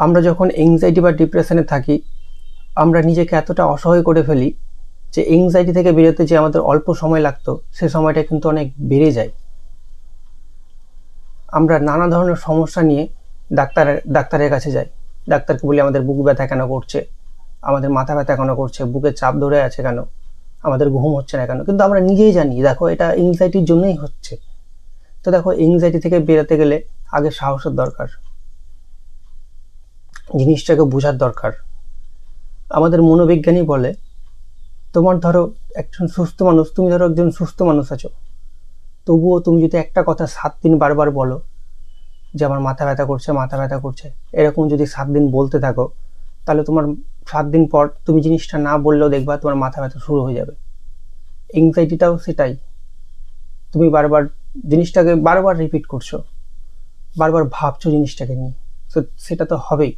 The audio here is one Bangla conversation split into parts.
আমরা যখন এংজাইটি বা ডিপ্রেশনে থাকি, আমরা নিজেকে এতটা অসহায় করে ফেলি যে এংজাইটি থেকে বেরোতে যে আমাদের অল্প সময় লাগতো, সে সময়টা কিন্তু অনেক বেড়ে যায়। আমরা নানা ধরনের সমস্যা নিয়ে ডাক্তারের ডাক্তারের কাছে যাই। ডাক্তারকে বলি, আমাদের বুক ব্যথা কেন করছে? আমাদের মাথা ব্যথা কেন করছে? বুকে চাপ ধরে আছে কেন? আমাদের ঘুম হচ্ছে না কেন? কিন্তু আমরা নিজেই জানি, দেখো, এটা এংজাইটির জন্যই হচ্ছে। তো দেখো এংজাইটি থেকে বেরোতে গেলে আগে সাহসের দরকার। জিনিসটাকে বোঝার দরকার। আমাদের মনোবিজ্ঞানী বলে, তোমার ধরো একজন সুস্থ মানুষ, তুমি ধরো একজন সুস্থ মানুষ আছো। তবুও তুমি যদি একটা কথা সাত দিন বারবার বলো যে আমার মাথা ব্যথা করছে, মাথা ব্যথা করছে, এরকম যদি সাত দিন বলতে থাকো, তাহলে তোমার সাত দিন পর তুমি জিনিসটা না বললেও দেখবা তোমার মাথা ব্যথা শুরু হয়ে যাবে। এংজাইটিটাও সেটাই। তুমি বারবার জিনিসটাকে বারবার রিপিট করছ, বারবার ভাবছ জিনিসটাকে নিয়ে। সেটা তো হবেই।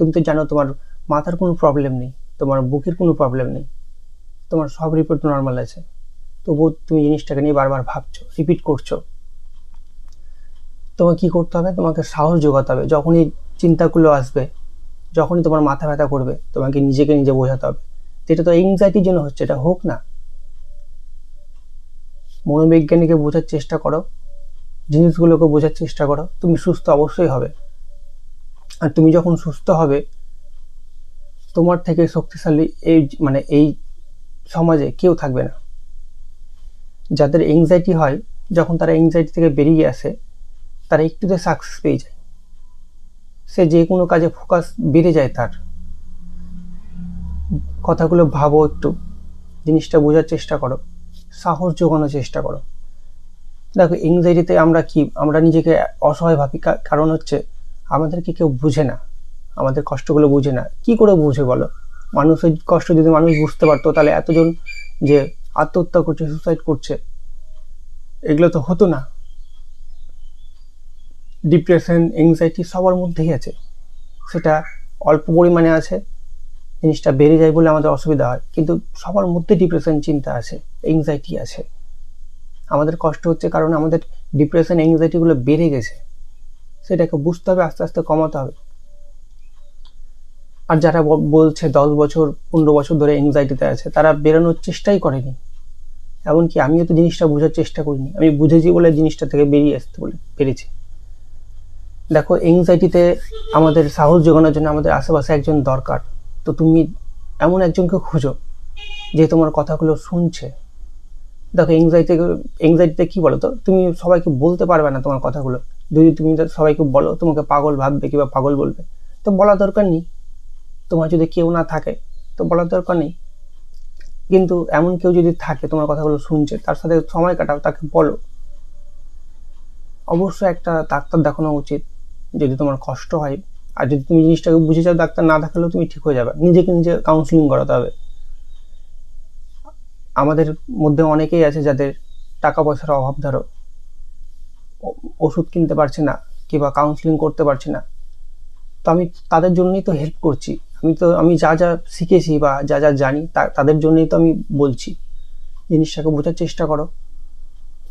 তুমি তো জানো তোমার মাথার কোনো প্রবলেম নেই, তোমার বুকের কোনো প্রবলেম নেই, তোমার সব রিপোর্ট নর্মাল আছে। তবুও তুমি জিনিসটাকে নিয়ে বারবার ভাবছ রিপিট করছ। তোমাকে কি করতে হবে? তোমাকে সাহস যোগাতে হবে। যখনই চিন্তাগুলো আসবে, যখনই তোমার মাথা ব্যথা করবে, তোমাকে নিজেকে নিজে বোঝাতে হবে। যেটা তো এংজাইটির জন্য হচ্ছে, এটা হোক না। মনোবিজ্ঞানীকে বোঝার চেষ্টা করো, জিনিসগুলোকে বোঝার চেষ্টা করো। তুমি সুস্থ অবশ্যই হবে। আর তুমি যখন সুস্থ হবে, তোমার থেকে শক্তিশালী এই মানে এই সমাজে কেউ থাকবে না। যাদের এংজাইটি হয়, যখন তারা এংজাইটি থেকে বেরিয়ে আসে, তারা একটুতে সাকসেস পেয়ে যায়। সে যে কোনো কাজে ফোকাস বেড়ে যায় তার। কথাগুলো ভাবো একটু, জিনিসটা বোঝার চেষ্টা করো, সাহস জোগানোর চেষ্টা করো। দেখো এংজাইটিতে আমরা কি, আমরা নিজেকে অসহায় ভাবি কারণ হচ্ছে আমাদেরকে কেউ বুঝে না। আমাদের কষ্টগুলো বুঝে না। কি করে বুঝে বলো? মানুষের কষ্ট যদি মানুষ বুঝতে পারতো, তাহলে এতজন যে আত্মহত্যা করছে সুসাইড করছে, এগুলো তো হতো না। ডিপ্রেশন এংজাইটি সবার মধ্যেই আছে। সেটা অল্প পরিমাণে আছে, জিনিসটা বেড়ে যায় বলে আমাদের অসুবিধা হয়। কিন্তু সবার মধ্যে ডিপ্রেশন চিন্তা আছে এংজাইটি আছে। আমাদের কষ্ট হচ্ছে কারণ আমাদের ডিপ্রেশন এংজাইটিগুলো বেড়ে গেছে। সেটাকে বুঝতে হবে, আস্তে আস্তে কমাতে হবে। আর যারা বলছে দশ বছর, পনেরো বছর ধরে এংজাইটিতে আছে, তারা বেরোনোর চেষ্টাই করেনি। এমনকি আমিও তো জিনিসটা বোঝার চেষ্টা করিনি। আমি বুঝেছি বলে জিনিসটা থেকে বেরিয়ে আসতে বলে, পেরেছি। দেখো এংজাইটিতে আমাদের সাহস জোগানোর জন্য আমাদের আশেপাশে একজন দরকার। তো তুমি এমন একজনকে খুঁজো যে তোমার কথাগুলো শুনছে। দেখো এংজাইটি এংজাইটিতে কি বলো তো তুমি সবাইকে বলতে পারবে না তোমার কথাগুলো। যদি তুমি সবাইকে বলো, তোমাকে পাগল ভাববে কিংবা পাগল বলবে, তো বলার দরকার নেই। তোমার যদি কেউ না থাকে, তো বলার দরকার নেই। কিন্তু এমন কেউ যদি থাকে, তোমার কথাগুলো শুনছে, তার সাথে সময় কাটাও, তাকে বলো। অবশ্যই একটা ডাক্তার দেখানো উচিত, যদি তোমার কষ্ট হয়। আর যদি তুমি জিনিসটাকে বুঝে যাও, ডাক্তার না দেখালেও তুমি ঠিক হয়ে যাবে। নিজেকে নিজে কাউন্সিলিং করাতে হবে। আমাদের মধ্যে অনেকেই আছে যাদের টাকা পয়সার অভাব, ধরো। ওষুধ কিনতে পারছে না কিংবা কাউন্সিলিং করতে পারছে না। তো আমি তাদের জন্যই তো হেল্প করছি। আমি তো, আমি যা যা শিখেছি বা যা যা জানি তা- তাদের জন্যই তো আমি বলছি। জিনিসটাকে বোঝার চেষ্টা করো।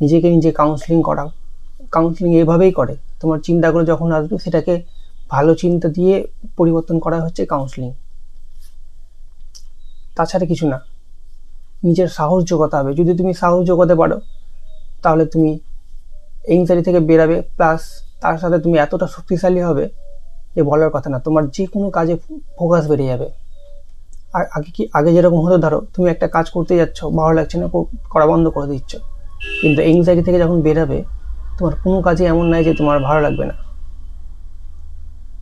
নিজেকে নিজে কাউন্সিলিং করাও। কাউন্সিলিং এভাবেই করে। তোমার চিন্তাগুলো যখন আসবে, সেটাকে ভালো চিন্তা দিয়ে পরিবর্তন করা হচ্ছে কাউন্সিলিং তাছাড়া কিছু না। নিজের সাহস যোগাতে হবে। যদি তুমি সাহস জোগাতে পারো, তাহলে তুমি এংজাইটি থেকে বেরাবে প্লাস তার সাথে তুমি এতটা শক্তিশালী হবে যে বলার কথা না, তোমার যে কোনো কাজে ফোকাস বেড়ে যাবে। আর আগে কি, আগে যেরকম হতো, ধরো, তুমি একটা কাজ করতে যাচ্ছ, ভালো লাগছে না করা বন্ধ করে দিচ্ছ। কিন্তু এংজাইটি থেকে যখন বেরাবে, তোমার কোনো কাজে এমন নাই যে তোমার ভালো লাগবে না।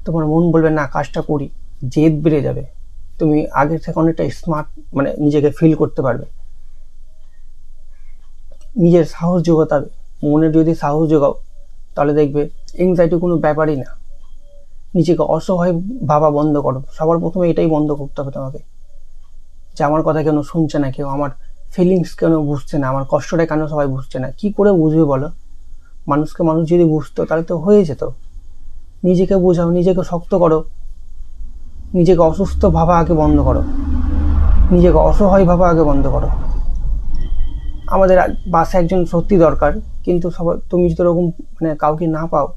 তোমার মন বলবে, না, কাজটা করি। জেদ বেড়ে যাবে। তুমি আগের থেকে অনেকটা স্মার্ট মানে নিজেকে ফিল করতে পারবে। নিজের সাহস যোগাতে মনের যদি সাহস যোগাও তাহলে দেখবে এংজাইটি কোনো ব্যাপারই না। নিজেকে অসহায় ভাবা বন্ধ করো। সবার প্রথমে এটাই বন্ধ করতে হবে তোমাকে। যে আমার কথা কেন শুনছে না কেউ? আমার ফিলিংস কেন বুঝছে না? আমার কষ্টটা কেন সবাই বুঝছে না? কি করে বুঝবে বলো? মানুষকে মানুষ যদি বুঝতো, তাহলে তো হয়ে যেত। নিজেকে বোঝাও, নিজেকে শক্ত করো। নিজেকে অসুস্থ ভাবা আগে বন্ধ করো। নিজেকে অসহায় ভাবা আগে বন্ধ করো। আমাদের বাসে একজন সত্যি দরকার। কিন্তু সবাই তুমি যদি ওরকম মানে কাউকে না পাও,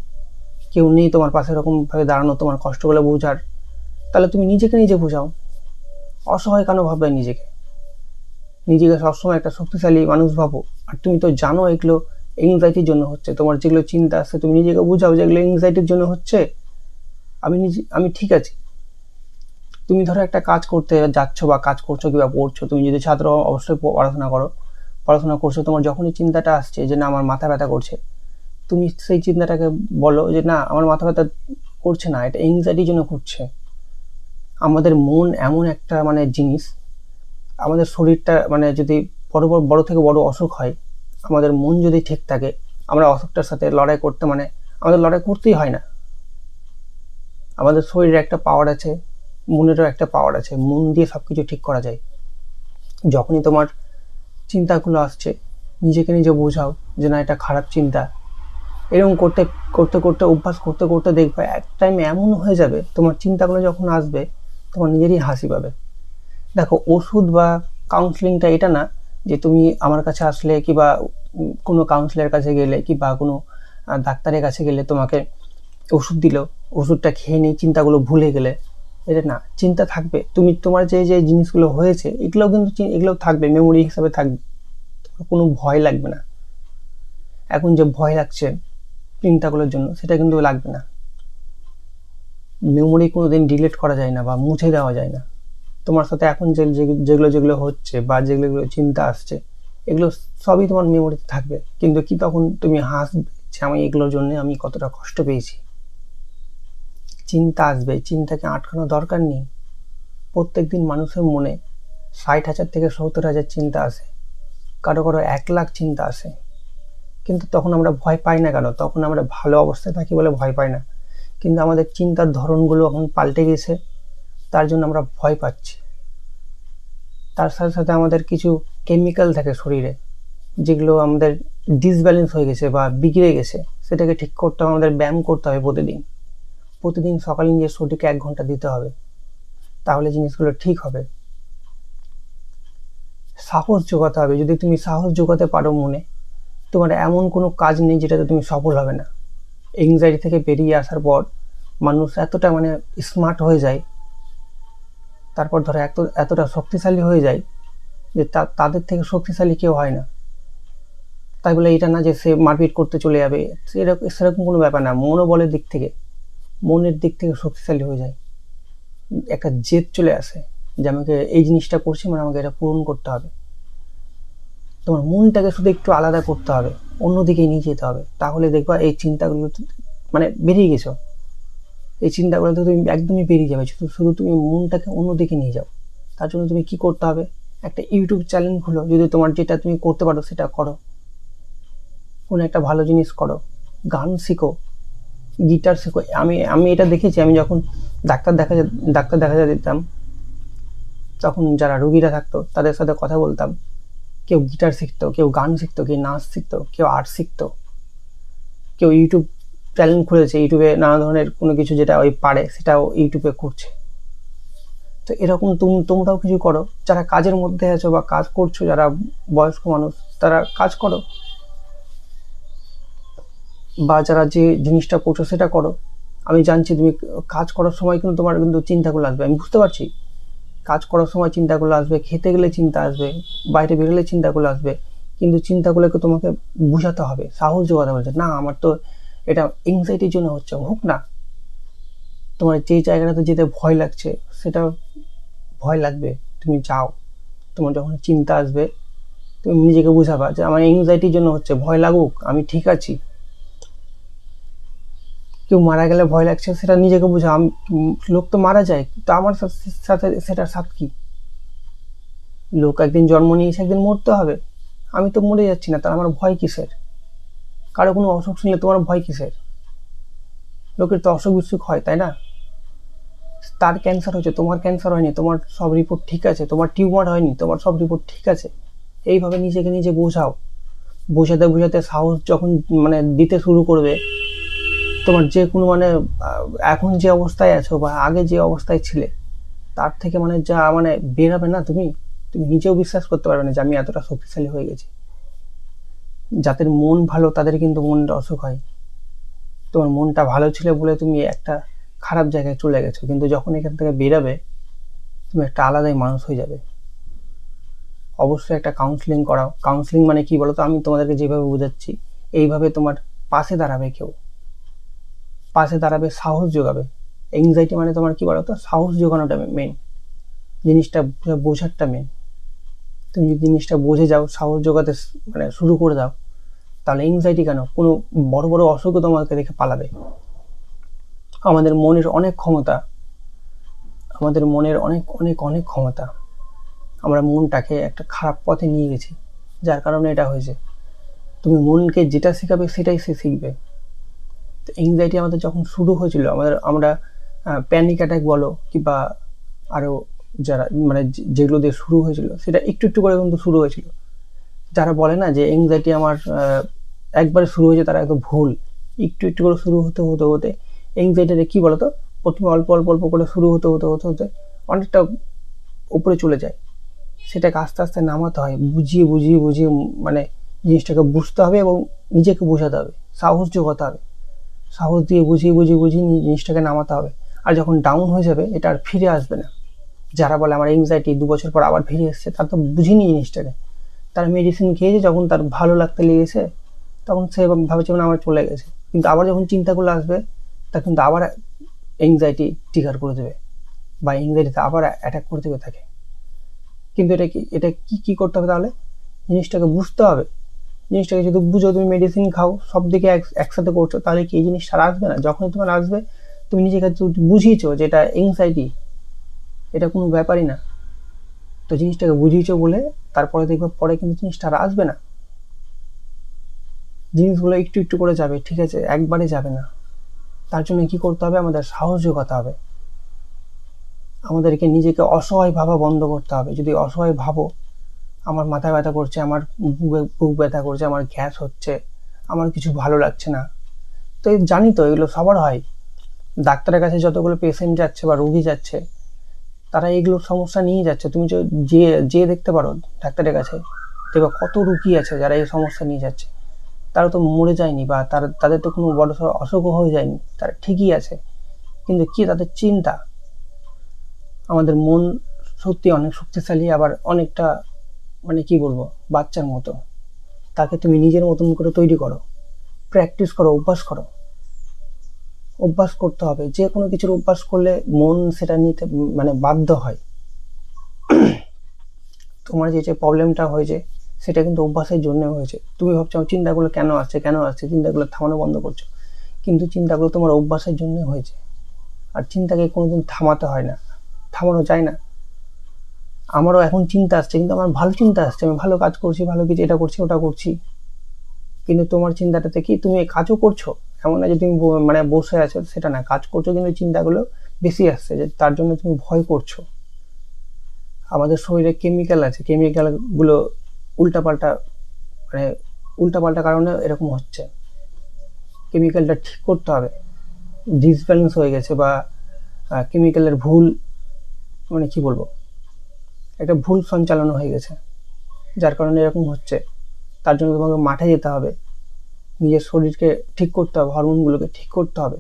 কেউ নেই তোমার পাশে এরকমভাবে দাঁড়ানো, তোমার কষ্টগুলো বোঝার, তাহলে তুমি নিজেকে নিজে বোঝাও। অসহায় কেন ভাববে নিজেকে? নিজেকে সবসময় একটা শক্তিশালী মানুষ ভাবো। আর তুমি তো জানো এগুলো এংজাইটির জন্য হচ্ছে। তোমার যেগুলো চিন্তা আসছে তুমি নিজেকে বোঝাও যে এগুলো এংজাইটির জন্য হচ্ছে। আমি নিজে, আমি ঠিক আছি। তুমি ধরো একটা কাজ করতে যাচ্ছ বা কাজ করছ কিংবা পড়ছো, তুমি যদি ছাত্র অবশ্যই পড়াশোনা করো। পড়াশোনা করছ, তোমার যখনই চিন্তাটা আসছে যে না, আমার মাথা ব্যথা করছে, তুমি সেই চিন্তাটাকে বলো যে না, আমার মাথা ব্যথা করছে না, এটা এংজাইটির জন্য করছে আমাদের মন এমন একটা মানে জিনিস, আমাদের শরীরটা মানে যদি বড় বড় বড় থেকে বড় অসুখ হয়, আমাদের মন যদি ঠিক থাকে, আমরা অসুখটার সাথে লড়াই করতে মানে আমাদের লড়াই করতেই হয় না। আমাদের শরীরে একটা পাওয়ার আছে, মনেরও একটা পাওয়ার আছে, মন দিয়ে সব কিছু ঠিক করা যায়। যখনই তোমার চিন্তাগুলো আসছে। নিজেকে নিজে বোঝাও যে না, এটা খারাপ চিন্তা। এরকম করতে করতে করতে, অভ্যাস করতে করতে দেখবে এক টাইম এমন হয়ে যাবে, তোমার চিন্তাগুলো যখন আসবে, তোমার নিজেরই হাসি পাবে। দেখো, ওষুধ বা কাউন্সিলিংটা এটা না যে তুমি আমার কাছে আসলে কিংবা কোনো কাউন্সিলের কাছে গেলে কিংবা কোনো ডাক্তারের কাছে গেলে তোমাকে ওষুধ দিল, ওষুধটা খেয়ে নিয়ে চিন্তাগুলো ভুলে গেলে এটা না, চিন্তা থাকবে। তুমি তোমার যে যে জিনিসগুলো হয়েছে এগুলোও কিন্তু এগুলোও থাকবে মেমোরি হিসাবে থাকবে। কোনো ভয় লাগবে না। এখন যে ভয় লাগছে চিন্তাগুলোর জন্য, সেটা কিন্তু লাগবে না। মেমোরি কোনো দিন ডিলিট করা যায় না বা মুছে দেওয়া যায় না। তোমার সাথে এখন যে যেগুলো যেগুলো হচ্ছে বা যেগুলো চিন্তা আসছে, এগুলো সবই তোমার মেমোরিতে থাকবে। কিন্তু কি তখন তুমি হাসবে যে, আমি এগুলোর জন্য আমি কতটা কষ্ট পেয়েছি? চিন্তা আসবে, চিন্তাকে আটকানো দরকার নেই। প্রত্যেক দিন মানুষের মনে ষাট হাজার থেকে সত্তর হাজার চিন্তা আসে। কারও কারও এক লাখ চিন্তা আসে। কিন্তু তখন আমরা ভয় পাই না কেন? তখন আমরা ভালো অবস্থায় থাকি বলে ভয় পাই না। কিন্তু আমাদের চিন্তার ধরনগুলো এখন পাল্টে গেছে, তার জন্য আমরা ভয় পাচ্ছি। তার সাথে সাথে আমাদের কিছু কেমিক্যাল থাকে শরীরে, যেগুলো আমাদের ডিসব্যালেন্স হয়ে গেছে বা বিগড়ে গেছে। সেটাকে ঠিক করতে হবে, আমাদের ব্যায়াম করতে হবে প্রতিদিন। প্রতিদিন সকালে নিজের শরীরকে এক ঘণ্টা দিতে হবে, তাহলে জিনিসগুলো ঠিক হবে। সাহস যোগাতে হবে। যদি তুমি সাহস যোগাতে পারো মনে, তোমার এমন কোনো কাজ নেই যেটাতে তুমি সফল হবে না। এংজাইটি থেকে বেরিয়ে আসার পর মানুষ এতটা মানে স্মার্ট হয়ে যায়, তারপর ধরো এত, এতটা শক্তিশালী হয়ে যায় যে তাদের থেকে শক্তিশালী কেউ হয় না। তাই বলে এটা না যে সে মারপিট করতে চলে যাবে, সেরকম সেরকম কোনো ব্যাপার না। মনোবলের দিক থেকে মনের দিক থেকে শক্তিশালী হয়ে যায়। একটা জেদ চলে আসে যে আমাকে এই জিনিসটা করছি মানে আমাকে এটা পূরণ করতে হবে। তোমার মনটাকে শুধু একটু আলাদা করতে হবে, অন্যদিকে নিয়ে যেতে হবে। তাহলে দেখবা এই চিন্তাগুলো মানে বেরিয়ে গেছো। এই চিন্তাগুলো তো তুমি একদমই বেরিয়ে যাবে। শুধু শুধু তুমি মনটাকে অন্যদিকে নিয়ে যাও। তার জন্য তুমি কি করতে হবে? একটা ইউটিউব চ্যানেল খুলো। যদি তোমার যেটা তুমি করতে পারো সেটা করো। কোনো একটা ভালো জিনিস করো। গান শিখো। গিটার শেখো। আমি আমি এটা দেখেছি, আমি যখন ডাক্তার দেখা ডাক্তার দেখা দিতাম তখন যারা রুগীরা থাকতো, তাদের সাথে কথা বলতাম। কেউ গিটার শিখতো, কেউ গান শিখতো, কেউ নাচ শিখতো, কেউ আর্ট শিখতো। কেউ ইউটিউব চ্যানেল খুলেছে, ইউটিউবে নানা ধরনের কোনো কিছু যেটা ওই পারে, সেটাও ইউটিউবে করছে। তো এরকম তুমি, তোমরাও কিছু করো। যারা কাজের মধ্যে আছো বা কাজ করছ, যারা বয়স্ক মানুষ, তারা কাজ করো। বা যারা যে জিনিসটা করছ সেটা করো। আমি জানছি তুমি কাজ করার সময় কিন্তু তোমার কিন্তু চিন্তাগুলো আসবে। আমি বুঝতে পারছি। কাজ করার সময় চিন্তাগুলো আসবে, খেতে গেলে চিন্তা আসবে, বাইরে বেরোলে চিন্তাগুলো আসবে, কিন্তু চিন্তাগুলোকে তোমাকে বুঝাতে হবে, সাহস যোগাতে বলছে না, আমার তো এটা এংজাইটির জন্য হচ্ছে, হোক না। তোমার যে জায়গাটাতে যেতে ভয় লাগছে, সেটা ভয় লাগবে। তুমি যাও। তোমার যখন চিন্তা আসবে, তুমি নিজেকে বুঝাবা যে, আমার এংজাইটির জন্য হচ্ছে, ভয় লাগুক, আমি ঠিক আছি। কেউ মারা গেলে ভয় লাগছে, সেটা নিজেকে বুঝা। আমি, লোক তো মারা যায় তো আমার সাথে সেটার সাথ কি? লোক একদিন জন্ম নিয়েছে, একদিন মরতে হবে। আমি তো মরে যাচ্ছি না, তার আমার ভয় কিসের? কারও কোনো অসুখ শুনলে তোমার ভয় কিসের? লোকের তো অসুখ বিসুখ হয়, তাই না? তার ক্যান্সার হয়েছে, তোমার ক্যান্সার হয়নি, তোমার সব রিপোর্ট ঠিক আছে, তোমার টিউমার হয়নি, তোমার সব রিপোর্ট ঠিক আছে। এইভাবে নিজেকে নিজে বোঝাও। বোঝাতে বোঝাতে সাহস যখন মানে দিতে শুরু করবে তোমার যে কোনো মানে এখন যে অবস্থায় আছো বা আগে যে অবস্থায় ছিলে, তার থেকে মানে যা মানে বেরাবে না তুমি? তুমি নিজেও বিশ্বাস করতে পারবে না যে আমি এতটা শক্তিশালী হয়ে গেছি। যাদের মন ভালো, তাদের কিন্তু মনটা অসুখ হয়। তোমার মনটা ভালো ছিল বলে তুমি একটা খারাপ জায়গায় চলে গেছো, কিন্তু যখন এখান থেকে বেরাবে, তুমি একটা আলাদাই মানুষ হয়ে যাবে। অবশ্যই একটা কাউন্সিলিং করাও। কাউন্সিলিং মানে কি বলো তো আমি তোমাদেরকে যেভাবে বোঝাচ্ছি, এইভাবে তোমার পাশে দাঁড়াবে কেউ। পাশে দাঁড়াবে, সাহস যোগাবে। এংজাইটি মানে তোমার কি বলো তো সাহস যোগানোটা মেন জিনিসটা বোঝারটা মেন তুমি যদি জিনিসটা বোঝে যাও, সাহস যোগাতে মানে শুরু করে দাও, তাহলে এংজাইটি কেন? কোনো বড় বড় অসুখও তোমাকে দেখে পালাবে। আমাদের মনের অনেক ক্ষমতা, আমাদের মনের অনেক অনেক অনেক ক্ষমতা, আমরা মনটাকে একটা খারাপ পথে নিয়ে গেছি, যার কারণে এটা হয়েছে। তুমি মনকে যেটা শেখাবে, সেটাই সে শিখবে। তো এংজাইটি আমাদের যখন শুরু হয়েছিল, আমাদের, আমরা প্যানিক অ্যাটাক বলো কিংবা আরও যারা মানে যেগুলো দিয়ে শুরু হয়েছিল, সেটা একটু একটু করে কিন্তু শুরু হয়েছিল। যারা বলে না যে এংজাইটি আমার একবারে শুরু হয়েছে তারা একদম ভুল। একটু একটু করে শুরু হতে হতে হতে এংজাইটিটা কি বলতো? প্রথমে অল্প অল্প অল্প করে শুরু হতে হতে হতে হতে অনেকটা উপরে চলে যায়। সেটাকে আস্তে আস্তে নামাতে হয়, বুঝিয়ে বুঝিয়ে বুঝিয়ে মানে জিনিসটাকে বুঝতে হবে এবং নিজেকে বোঝাতে হবে সাহস যোগাতে হবে। সাহস দিয়ে বুঝিয়ে বুঝিয়ে বুঝিয়ে জিনিসটাকে নামাতে হবে। আর যখন ডাউন হয়ে যাবে, এটা আর ফিরে আসবে না। যারা বলে আমার এংজাইটি দু বছর পর আবার ফিরে এসছে, তার তো বুঝিনি জিনিসটাকে। তার মেডিসিন খেয়েছে, যখন তার ভালো লাগতে লেগেছে, তখন সে ভাবেছে মানে আমার চলে গেছে। কিন্তু আবার যখন চিন্তাগুলো আসবে, তা কিন্তু আবার এংজাইটি টিকার করে দেবে। বা এংজাইটিতে আবার অ্যাটাক করে দেবে তাকে। কিন্তু এটা কি এটা কি কি করতে হবে তাহলে? জিনিসটাকে বুঝতে হবে। জিনিসটাকে যদি বুঝো, তুমি মেডিসিন খাও, সব দিকে এক- একসাথে করছ, তাহলে কি এই জিনিসটা আসবে না? যখন তোমার আসবে, তুমি নিজেকে বুঝিয়েছো যে এটা এংজাইটি এটা কোনো ব্যাপারই না। তো জিনিসটাকে বুঝিয়েছো বলে তারপরে দেখবে পরে কিন্তু জিনিসটা আর আসবে না। জিনিসগুলো একটু একটু করে যাবে, ঠিক আছে, একবারে যাবে না। তার জন্য কি করতে হবে? আমাদের সাহস যোগাতে হবে। আমাদেরকে নিজেকে অসহায় ভাবা বন্ধ করতে হবে। যদি অসহায় ভাবো আমার মাথা ব্যথা করছে, আমার বুকে ব্যথা করছে, আমার গ্যাস হচ্ছে, আমার কিছু ভালো লাগছে না। তো জানি তো, এগুলো সবার হয়। ডাক্তারের কাছে যতগুলো পেশেন্ট যাচ্ছে বা রোগী যাচ্ছে, তারা এগুলো সমস্যা নিয়ে যাচ্ছে। তুমি যে যে দেখতে পারো ডাক্তারের কাছে, দেখবে কত রুগী আছে যারা এই সমস্যা নিয়ে যাচ্ছে। তারা তো মরে যায়নি বা তার, তাদের তো কোনো বড় সড়ো অসুখও হয়ে যায়নি, তারা ঠিকই আছে। কিন্তু কি তাদের চিন্তা? আমাদের মন সত্যি অনেক শক্তিশালী, আবার অনেকটা মানে কি বলব, বাচ্চার মতো। তাকে তুমি নিজের মতন করে তৈরি করো। প্র্যাকটিস করো, অভ্যাস করো। অভ্যাস করতে হবে। যে কোনো কিছুর অভ্যাস করলে মন সেটা নিতে মানে বাধ্য হয়। তোমার যে যে প্রবলেমটা হয়েছে, সেটা কিন্তু অভ্যাসের জন্য হয়েছে। তুমি ভাবছ চিন্তাগুলো কেন আসছে কেন আসছে? চিন্তাগুলো থামানো বন্ধ করছ। কিন্তু চিন্তাগুলো তোমার অভ্যাসের জন্য হয়েছে। আর চিন্তাকে কোনোদিন থামাতে হয় না। থামানো যায় না। আমারও এখন চিন্তা আসছে, কিন্তু আমার ভালো চিন্তা আসছে। আমি ভালো কাজ করছি, ভালো কিছু এটা করছি, ওটা করছি। কিন্তু তোমার চিন্তাটাতে কি তুমি কাজও করছ? এমন না যে তুমি মানে বসে আছো, সেটা না। কাজ করছ, কিন্তু চিন্তাগুলো বেশি আসছে, যে তার জন্য তুমি ভয় করছ। আমাদের শরীরে কেমিক্যাল আছে। কেমিক্যালগুলো উল্টাপাল্টা মানে উল্টাপাল্টা কারণে এরকম হচ্ছে। কেমিক্যালটা ঠিক করতে হবে। ডিসব্যালেন্স হয়ে গেছে বা কেমিক্যালের ভুল মানে কি বলব? একটা ভুল সঞ্চালন হয়ে গেছে। যার কারণে এরকম হচ্ছে। তার জন্য তোমাকে মাঠে যেতে হবে। নিজের শরীরকে ঠিক করতে হবে, হরমোনগুলোকে ঠিক করতে হবে।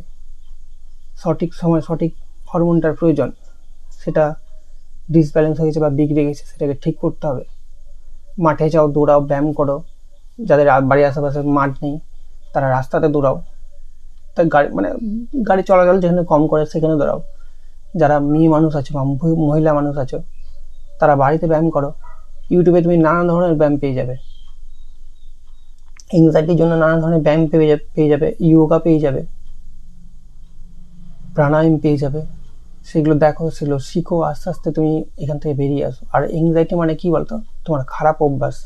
সঠিক সময় সঠিক হরমোনটার প্রয়োজন, সেটা ডিসব্যালেন্স হয়ে গেছে বা বিগড়ে গেছে, সেটাকে ঠিক করতে হবে। মাঠে যাও, দৌড়াও, ব্যায়াম করো। যাদের বাড়ির আশেপাশে মাঠ নেই, তারা রাস্তাতে দৌড়াও। তা গাড়ি মানে গাড়ি চলাচল যেখানে কম করে, সেখানে দৌড়াও। যারা মেয়ে মানুষ আছে বা মহি- মহিলা মানুষ আছো তারা বাড়িতে ব্যায়াম করো। ইউটিউবে তুমি নানা ধরনের ব্যায়াম পেয়ে যাবে। এংজাইটির জন্য নানা ধরনের ব্যায়াম পেয়ে যাবে পেয়ে যাবে। ইয়োগা পেয়ে যাবে। প্রাণায়াম পেয়ে যাবে। সেগুলো দেখো, সেগুলো শিখো, আস্তে আস্তে তুমি এখান থেকে বেরিয়ে আসো। আর এংজাইটি মানে কি বলতো? তোমার খারাপ অভ্যাস।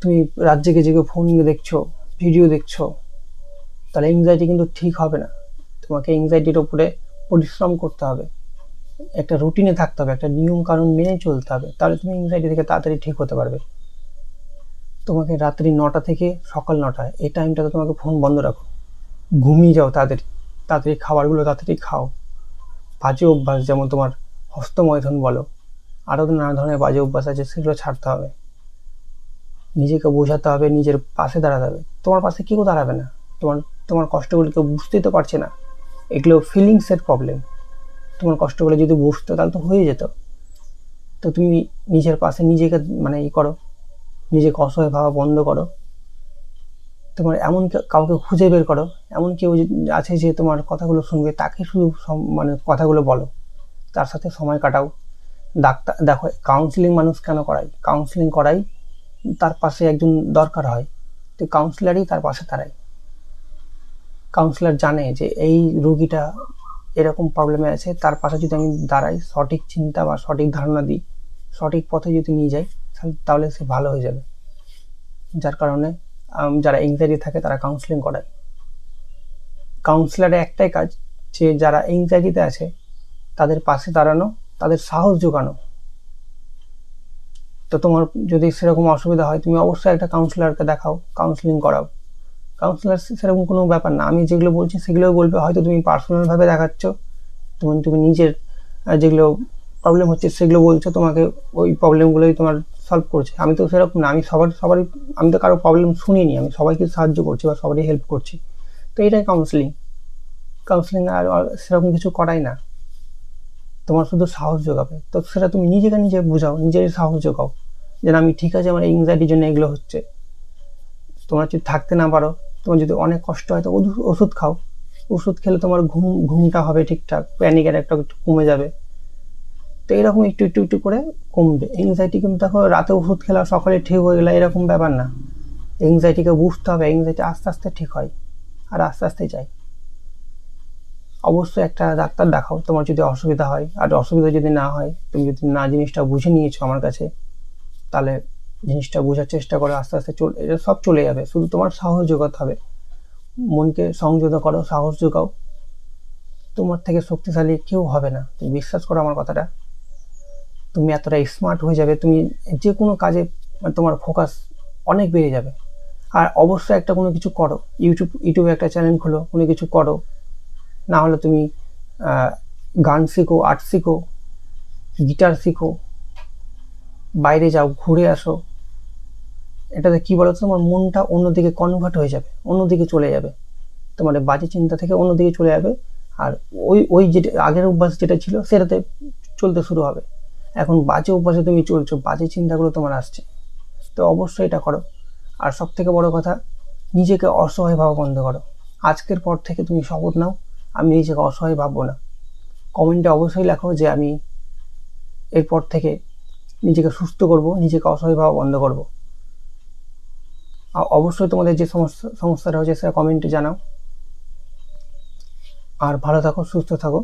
তুমি রাত জেগে জেগে ফোন দেখছ ভিডিও দেখছ, তাহলে এংজাইটি কিন্তু ঠিক হবে না। তোমাকে এংজাইটির ওপরে পরিশ্রম করতে হবে। একটা রুটিনে থাকতে হবে, একটা নিয়ম কানুন মেনে চলতে হবে, তাহলে তুমি এংজাইটি থেকে তাড়াতাড়ি ঠিক হতে পারবে। তোমাকে রাত্রি নটা থেকে সকাল নটা, এই টাইমটাতে তোমাকে ফোন বন্ধ রাখো। ঘুমিয়ে যাও তাড়াতাড়ি তাড়াতাড়ি খাবারগুলো তাড়াতাড়ি খাও। বাজে অভ্যাস যেমন তোমার হস্তমৈথুন বলো, আরও তো নানা ধরনের বাজে অভ্যাস আছে, সেগুলো ছাড়তে হবে। নিজেকে বোঝাতে হবে, নিজের পাশে দাঁড়াতে হবে। তোমার পাশে কেউ দাঁড়াবে না। তোমার তোমার কষ্টগুলো কেউ বুঝতেই তো পারছে না। এগুলো ফিলিংসের প্রবলেম তোমার কষ্টগুলো যদি বুঝতো, তাহলে তো হয়ে যেত। তো তুমি নিজের পাশে নিজেকে মানে ই করো, নিজেকে অসহায় ভাবা বন্ধ করো। তোমার এমন কাউকে খুঁজে বের করো। এমন কেউ আছে যে তোমার কথাগুলো শুনবে, তাকে শুধু মানে কথাগুলো বলো। তার সাথে সময় কাটাও। ডাক্তার, দেখো কাউন্সিলিং মানুষ কেন করায়? কাউন্সিলিং করাই তার পাশে একজন দরকার হয়। তো কাউন্সিলারই তার পাশে দাঁড়ায়। কাউন্সিলর জানে যে এই রুগীটা এরকম প্রবলেমে আছে, তার পাশে যদি আমি দাঁড়াই, সঠিক চিন্তা বা সঠিক ধারণা দিই, সঠিক পথে যদি নিয়ে যাই, তাহলে- সে ভালো হয়ে যাবে। যার কারণে যারা এংজাইটি থাকে, তারা কাউন্সিলিং করায়। কাউন্সিলারের একটাই কাজ, যে যারা এংজাইটিতে আছে, তাদের পাশে দাঁড়ানো, তাদের সাহস জোগানো। তো তোমার যদি সেরকম অসুবিধা হয়, তুমি অবশ্যই একটা কাউন্সিলরকে দেখাও কাউন্সিলিং করাও। কাউন্সিলার সেরকম কোনো ব্যাপার না। আমি যেগুলো বলছি সেগুলোও বলবে। হয়তো তুমি পার্সোনালভাবে দেখাচ্ছ। তুমি তুমি নিজের যেগুলো প্রবলেম হচ্ছে সেগুলো বলছো, তোমাকে ওই প্রবলেমগুলোই তোমার সলভ করছে। আমি তো সেরকম না। আমি সবার, সবারই, আমি তো কারও প্রবলেম শুনিনি। আমি সবাইকে সাহায্য করছি বা সবারই হেল্প করছি। তো এটাই কাউন্সিলিং কাউন্সিলিং আর সেরকম কিছু করাই না। তোমার শুধু সাহস যোগাবে। তো সেটা তুমি নিজেকে নিজে বোঝাও। নিজেরই সাহস যোগাও। যেন আমি ঠিক আছে, আমার এংজাইটির জন্য এগুলো হচ্ছে। তোমরা যদি থাকতে না পারো তোমার যদি অনেক কষ্ট হয়, তো ওষুধ- খাও। ওষুধ খেলে তোমার ঘুম, ঘুমটা হবে ঠিকঠাক প্যানিকের একটা একটু কমে যাবে। তো এরকম একটু একটু একটু করে কমবে। এংজাইটি কিন্তু দেখো, রাতে ওষুধ খেলা সকালে ঠিক হয়ে গেলে এরকম ব্যাপার না। এংজাইটিকে বুঝতে হবে এংজাইটি আস্তে আস্তে ঠিক হয় আর আস্তে আস্তে যায়। অবশ্যই একটা ডাক্তার দেখাও, তোমার যদি অসুবিধা হয়। আর অসুবিধা যদি না হয়, তুমি যদি না জিনিসটা বুঝে নিয়েছো আমার কাছে, তাহলে জিনিসটা বোঝার চেষ্টা করো, আস্তে আস্তে চলে, এটা সব চলে যাবে, শুধু তোমার সাহস যোগাতে হবে। মনকে সংযত করো, সাহস যোগাও। তোমার থেকে শক্তিশালী কেউ হবে না। তুমি বিশ্বাস করো আমার কথাটা। তুমি এতটা স্মার্ট হয়ে যাবে, তুমি যে কোনো কাজে মানে তোমার ফোকাস অনেক বেড়ে যাবে। আর অবশ্যই একটা কোনো কিছু করো। ইউটিউব ইউটিউবে একটা চ্যানেল খোলো, কোনো কিছু করো। না হলে তুমি গান শিখো আর্ট শিখো গিটার শিখো, বাইরে যাও, ঘুরে আসো। এটাতে কি বলতো? তোমার মনটা অন্যদিকে কনভার্ট হয়ে যাবে, অন্যদিকে চলে যাবে। তোমার বাজে চিন্তা থেকে অন্যদিকে চলে যাবে। আর ওই ওই যেটা, আগের অভ্যাস যেটা ছিল, সেটাতে চলতে শুরু হবে। এখন বাজে অভ্যাসে তুমি চলছো, বাজে চিন্তাগুলো তোমার আসছে। তো অবশ্যই এটা করো। আর সব থেকে বড় কথা, নিজেকে অসহায় ভাবা বন্ধ করো। আজকের পর থেকে তুমি শপথ নাও, আমি নিজেকে অসহায় ভাববো না। কমেন্টে অবশ্যই লেখো যে আমি এরপর থেকে নিজেকে সুস্থ করব, নিজেকে অসহায় ভাবা বন্ধ করব। অবশ্যই তোমাদের যে সমস্যা সমস্যাটা হচ্ছে সেটা কমেন্টে জানাও। আর ভালো থাকো সুস্থ থাকো।